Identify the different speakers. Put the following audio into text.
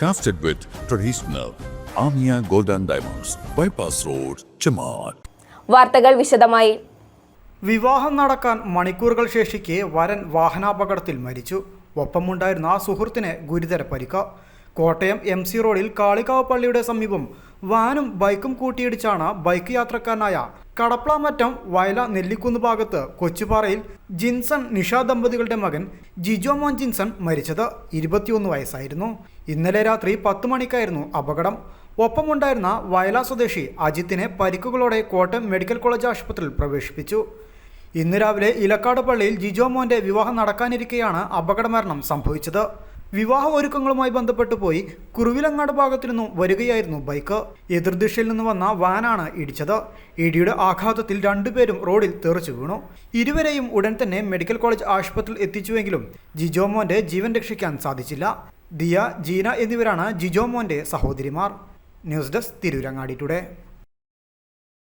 Speaker 1: Crafted with traditional Amia golden Diamonds, Bypass Road, Chamat.
Speaker 2: വാർത്തകൾ വിശദമായി.
Speaker 3: വിവാഹം നടക്കാൻ മണിക്കൂറുകൾ ശേഷിക്കെ വരൻ വാഹനാപകടത്തിൽ മരിച്ചു. ഒപ്പമുണ്ടായിരുന്ന സുഹൃത്തിന് ഗുരുതര പരിക്ക്. കോട്ടയം എം സി റോഡിൽ കാളികാവ് പള്ളിയുടെ സമീപം വാനും ബൈക്കും കൂട്ടിയിടിച്ചാണ് ബൈക്ക് യാത്രക്കാരനായ കടപ്ലാമറ്റം വയല നെല്ലിക്കുന്ന് ഭാഗത്ത് കൊച്ചുപാറയിൽ ജിൻസൺ നിഷ ദമ്പതികളുടെ മകൻ ജിജോ മോൻ ജിൻസൺ മരിച്ചത് ഇരുപത്തിയൊന്ന് വയസ്സായിരുന്നു. ഇന്നലെ രാത്രി പത്ത് മണിക്കായിരുന്നു അപകടം. ഒപ്പമുണ്ടായിരുന്ന വയല സ്വദേശി അജിത്തിനെ പരിക്കുകളോടെ കോട്ടയം മെഡിക്കൽ കോളേജ് ആശുപത്രിയിൽ പ്രവേശിപ്പിച്ചു. ഇന്ന് രാവിലെ ഇലക്കാട് പള്ളിയിൽ ജിജോ മോന്റെ വിവാഹം നടക്കാനിരിക്കെയാണ് അപകടമരണം സംഭവിച്ചത്. വിവാഹ ഒരുക്കങ്ങളുമായി ബന്ധപ്പെട്ട് പോയി കുറുവിലങ്ങാട് ഭാഗത്തു നിന്നും വരികയായിരുന്നു ബൈക്ക്. എതിർദിശയിൽ നിന്ന് വന്ന വാനാണ് ഇടിച്ചത്. ഇടിയുടെ ആഘാതത്തിൽ രണ്ടുപേരും റോഡിൽ തെറിച്ചു വീണു. ഇരുവരെയും ഉടൻ തന്നെ മെഡിക്കൽ കോളേജ് ആശുപത്രിയിൽ എത്തിച്ചുവെങ്കിലും ജിജോമോന്റെ ജീവൻ രക്ഷിക്കാൻ സാധിച്ചില്ല. ദിയ ജീന എന്നിവരാണ് ജിജോമോന്റെ സഹോദരിമാർ. News desk Tirurangadi today.